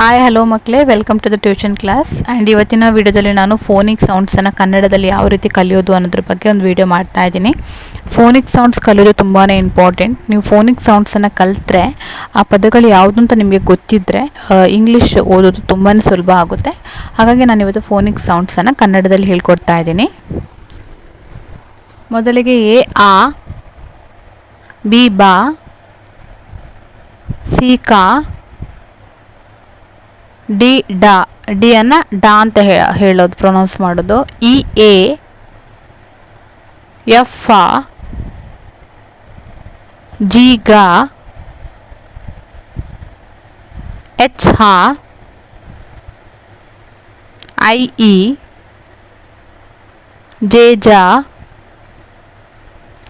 Hi hello ಮಕ್ಕಳೇ. Welcome to the tuition class and ಇವತ್ತಿನ ವೀಡಿಯೋದಲ್ಲಿ ನಾನು ಫೋನಿಕ್ ಸೌಂಡ್ಸನ್ನು ಕನ್ನಡದಲ್ಲಿ ಯಾವ ರೀತಿ ಕಲಿಯೋದು ಅನ್ನೋದ್ರ ಬಗ್ಗೆ ಒಂದು ವೀಡಿಯೋ ಮಾಡ್ತಾ ಇದ್ದೀನಿ. ಫೋನಿಕ್ ಸೌಂಡ್ಸ್ ಕಲಿಯೋದು ತುಂಬಾ ಇಂಪಾರ್ಟೆಂಟ್ ನೀವು ಫೋನಿಕ್ ಸೌಂಡ್ಸನ್ನು ಕಲಿತ್ರೆ ಆ ಪದಗಳು ಯಾವುದು ಅಂತ ನಿಮಗೆ ಗೊತ್ತಿದ್ದರೆ ಇಂಗ್ಲೀಷ್ ಓದೋದು ತುಂಬಾ ಸುಲಭ ಆಗುತ್ತೆ. ಹಾಗಾಗಿ ನಾನು ಇವತ್ತು ಫೋನಿಕ್ ಸೌಂಡ್ಸನ್ನು ಕನ್ನಡದಲ್ಲಿ ಹೇಳ್ಕೊಡ್ತಾ ಇದ್ದೀನಿ. ಮೊದಲಿಗೆ ಎ, ಆ, ಬಿ, ಬಾ, ಸಿ, ಕಾ ಡಿ, ಡಾ. ಡಿ ಅನ್ನ ಡಾ ಅಂತ ಹೇಳೋದು ಪ್ರೊನೌನ್ಸ್ ಮಾಡೋದು. ಇ, ಎ, ಎಫ್, ಆ, ಜಿ, ಗ, ಎಚ್, ಹಾ, ಐ, ಇ, ಜೆ, ಜಾ,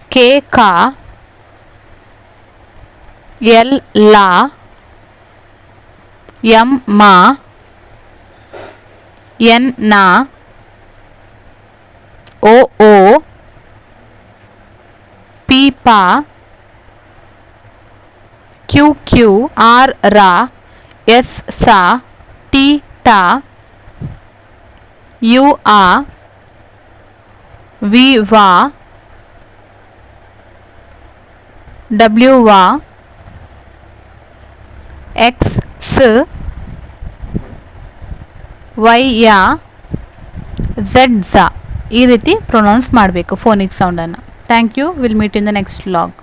ಕೆ, ಕಾ, ಎಲ್, ಲಾ यम मा, यन ना, ओ ओ पी पा क्यू क्यू, आर, रा, एस, सा, टी, टा, यू, आ, वी, वा, डब्ल्यू, वा, एक्स ಸ್ ವೈ ಯಾ ಝೆಡ್ ಝಾ ಈ ರೀತಿ ಪ್ರೊನೌನ್ಸ್ ಮಾಡಬೇಕು phonic ಸೌಂಡನ್ನು thank you will meet in the next vlog